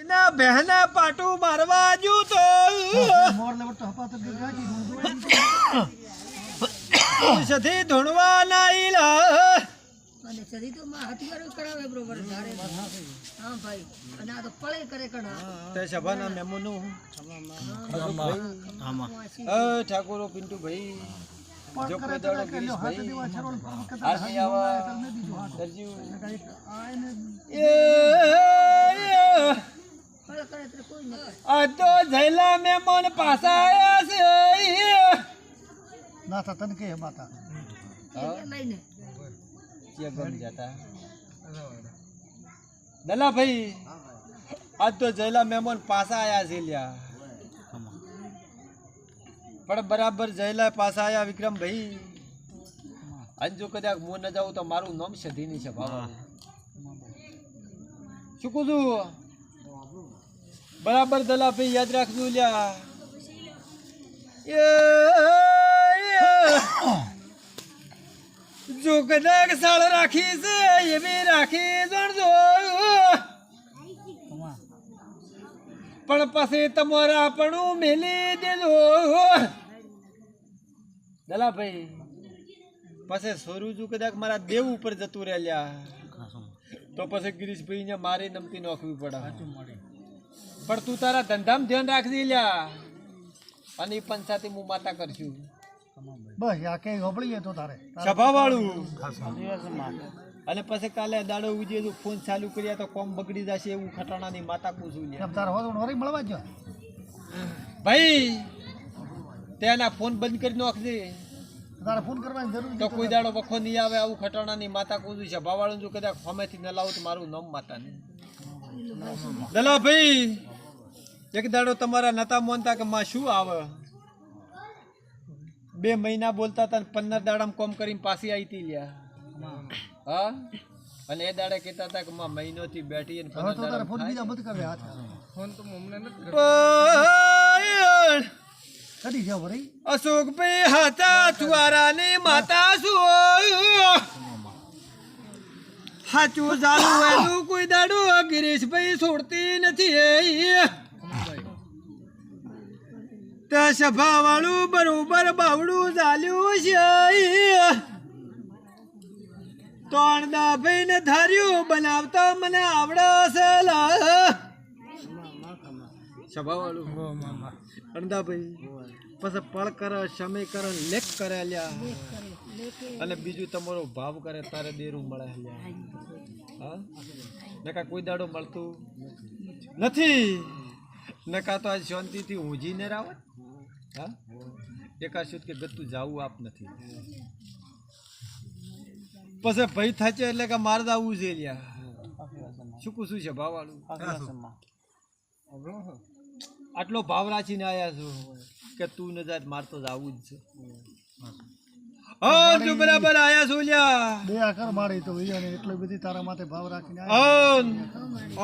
એના બહેના પાટું મારવા આજુ તો. મોર લેવર તો હપા તો ગાજી સથી ધૂણવા નાઈ લા અને સધી તો માં હથિયારો કરાવે બરોબર ધારે હા ભાઈ અને આ તો પળે કરે કણા. તે સભાના મેમોનું. અ ઠાકોરો પિન્ટુ ભાઈ જો કોઈ દાડો ગિરીશ ભાઈ આરતી આવા. દરજીવ એ પળે કરે એટલે કોઈ ન કરે આ તો જયલા મહેમાન પાછા આયા છે. ના થા તને કે માતા? લઈને ચિયા ગમ જાતા. દલા ભાઈ આજ તો જયલા મહેમાન પાછા આયા છે લ્યા. પણ બરાબર જયલા પાછા આયા વિક્રમ ભાઈ આજ જો કદાચ હું ન જાઉં તો મારું નામ સધીની છે બાબા શું કહું છું બરાબર દલા ભાઈ યાદ રાખજો લ્યા. જો કદાચ સાળ રાખી છે એવી રાખી જણજો. પણ પછી તમારા આપણું મેલી દેજો. દલાભાઈ પછી સોરું જો કદાચ મારા દેવ ઉપર જતું રહેલ્યા. તો પછી ગિરીશભાઈ ને મારી નમતી નોખવી પડે. પણ તું તારા ધંધામાં ધ્યાન રાખજે લ્યા. અને એ પંચાયતી હું માતા કરશું. બસ આ કે હોબળીએ તો તારે. સભા વાળું અને પછી કાલે દાડો ઉજે તો ફોન ચાલુ કર્યા તો કોમ બગડી જશે એવું ખટાણાની માતા પૂછું ને તારે હોતો નોરી મળવા જો ભાઈ તેના ફોન બંધ કરી નાખજે. તારે ફોન કરવાની જરૂર તો કોઈ દાડો વખો નહીં આવે આવું ખટાણાની માતા કૂદું છે ભાવાળું જો કદાચ ફમેથી ન લાવું તો મારું નામ માતા ને દલા ભાઈ એક દાડો તમારા નતા મોનતા કે માં શું આવે? બે મહિના બોલતા હતા ને પંદર દાડામાં કોમ કરીને પાછી આવી હતી લ્યા. હા? અને એ દાડે કહેતા હતા કે માં મહિનોથી બેઠી અને પંદર તો તારે ફોન બીજા મત કરવે હાથ. થાય. કદી જાવ વરી? અશોકભાઈ હતા છુવારાની માતા શું હાચું ચાલુ એનું કોઈ દાડો ગિરીશભાઈ છોડતી નથી એ તે સભા વાળું બરોબર બાવડું ચાલ્યું છે. તો અણદાભાઈ ને ધાર્યું બનાવતા મને આવડે છે લા. અણદાભાઈ પછી પળ કરે સમય કરે લેખ કરે લ્યા. અને બીજું તમારો ભાવ કરે તારે દેરું મળે લ્યા. હા? નકા કોઈ દાડો મળતું નથી. નકા તો આજ શાંતિથી ઊંઝી ને રાવત? હા? એકાશુદ કે ગતું જાવું આપ નથી. પછી ભય થાચે એટલે કે મારે આવું છે લ્યા. શું કું શું છે ભાવવાળું આટલો ભાવ રાખીને આવ્યા છું કે તું ન જાત મારતો જ આવું જ છે. હા તું બરાબર આયા છો લ્યા. બે આકર મારી તો ભાઈ અને એટલી બધી તારા માથે ભાવ રાખીને હા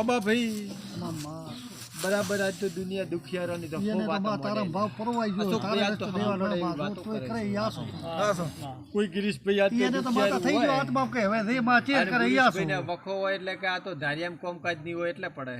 ઓબા ભાઈ. આયા બરાબર આજ તો દુનિયા દુખિયારોની તો ખૂબ તો વાતો તારા ભાવ પરવાઈ ગયો. તારે તો દેવાનો વાત તો કરે ઈ આસો. કોઈ ગિરીશભાઈ આજ એને તો માતા થઈ ગયો આત્મા બાપ કે હવે રે માં ચેર કરે યાસો આસો. વખો હોય એટલે કે આ તો ધારિયામ કોમકાજની હોય એટલે પડે